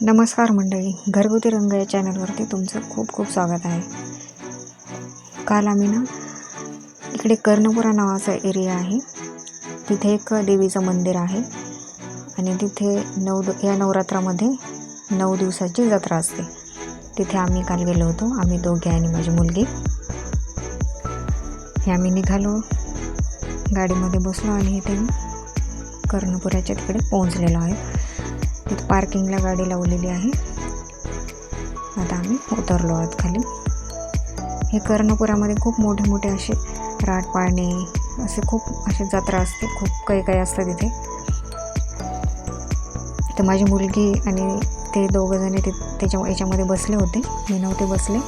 नमस्कार मंडळी घरगुती रंग या चॅनलवरती तुमचं खूप खूप स्वागत आहे. काल आम्ही ना इकडे कर्णपुरा नावाचा एरिया आहे. तिथे एक देवीचं मंदिर आहे आणि तिथे नऊ या नवरात्रामध्ये नऊ दिवसाची जत्रा असते. तिथे आम्ही काल गेलो होतो. आम्ही दोघे आणि माझी मुलगी. हे आम्ही निघालो गाडीमध्ये बसलो आणि इथे कर्णपुऱ्याच्या तिकडे पोहोचलेलो आहे. पार्किंगला गाडी लावलेली आहे. आता आम्ही उतरलो आहोत खाली. हे कर्णपुरामध्ये खूप मोठे मोठे असे राट पाळणे असे खूप असे जत्रा असते खूप काही काही असतं तिथे. तर माझी मुलगी आणि ते दोघं जण ते त्याच्या याच्यामध्ये बसले होते. मी नव्हते बसले.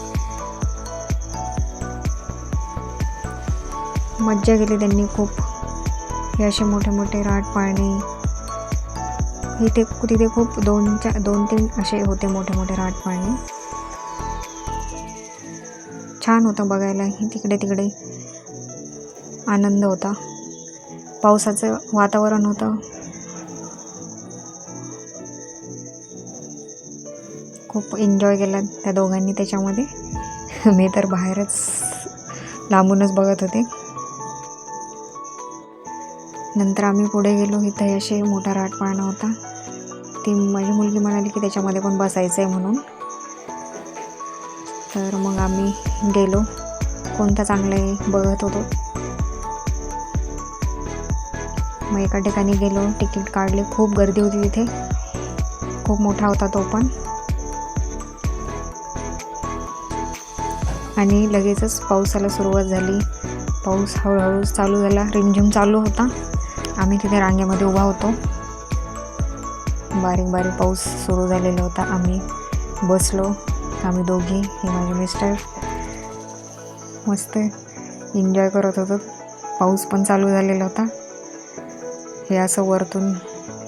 मज्जा केली त्यांनी खूप. हे असे मोठे मोठे राट पाळणे इथे तिथे खूप दोन चार दोन तीन असे होते मोठे मोठे राट छान होतं बघायलाही तिकडे तिकडे. आनंद होता. पावसाचं वातावरण होतं. खूप एन्जॉय केला त्या दोघांनी त्याच्यामध्ये. मी तर बाहेरच लांबूनच बघत होते. नंतर आम्ही पुढे गेलो. इथं असे मोठा राट पाळणा होता. ती माझी मुलगी म्हणाली की त्याच्यामध्ये पण बसायचं आहे म्हणून. तर मग आम्ही गेलो. कोणता चांगला आहे बघत होतो. मग एका ठिकाणी गेलो. तिकीट काढले. खूप गर्दी होती तिथे. खूप मोठा होता तो पण. आणि लगेचच पावसाला सुरुवात झाली. पाऊस हळूहळू चालू झाला. रिमझिम चालू होता. आम्ही तिथे रांगेमध्ये उभा होतो. बारीक बारीक पाऊस सुरू झालेला होता. आम्ही बसलो. आम्ही दोघी हे माझे मिस्टर मस्त एन्जॉय करत होतो. पाऊस पण चालू झालेला होता. हे असं वरतून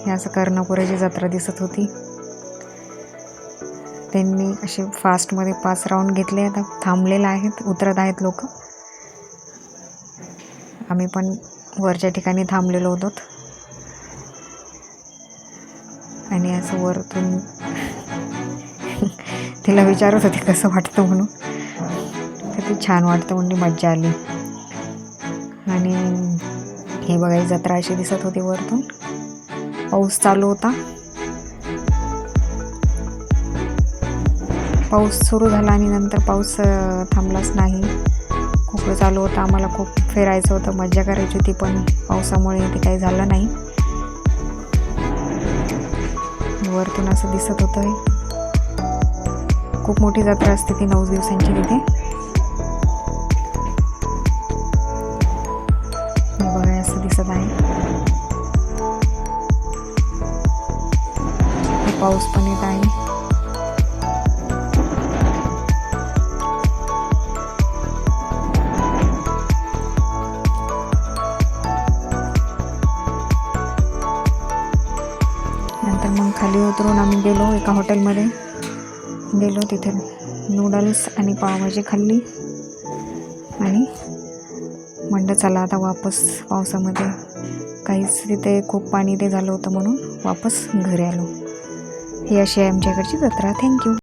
हे असं कर्णपुराची जत्रा दिसत होती. त्यांनी असे फास्टमध्ये पाच राऊंड घेतले. आता थांबलेले आहेत उतरत आहेत लोक. आम्ही पण वरच्या ठिकाणी थांबलेलो होतो. आणि असं वरतून तिला विचारत होते कसं वाटतं म्हणून. तर ती छान वाटतं म्हणजे मज्जा आली. आणि हे बघायची जत्रा अशी दिसत होती वरतून. पाऊस चालू होता. पाऊस सुरू झाला आणि नंतर पाऊस थांबलाच नाही. खूप चालू होता. आम्हाला खूप फिरायचं होतं. मज्जा करायची होती पण पावसामुळे ते काही झालं नाही. वरतून असं दिसत होतं हे खूप मोठी जत्रा असते ती नऊ दिवसांची तिथे. बघा असं दिसत आहे. पाऊस पण येत आहे. तर मग खाली उतरून आम्ही गेलो एका हॉटेलमध्ये. गेलो तिथे नूडल्स आणि पावभाजी खाल्ली. आणि म्हणलं चला आता वापस पावसामध्ये. काहीच तिथे खूप पाणी ते झालं होतं म्हणून वापस घरी आलो. ही अशी आहे आमच्याकडची जत्रा. थँक्यू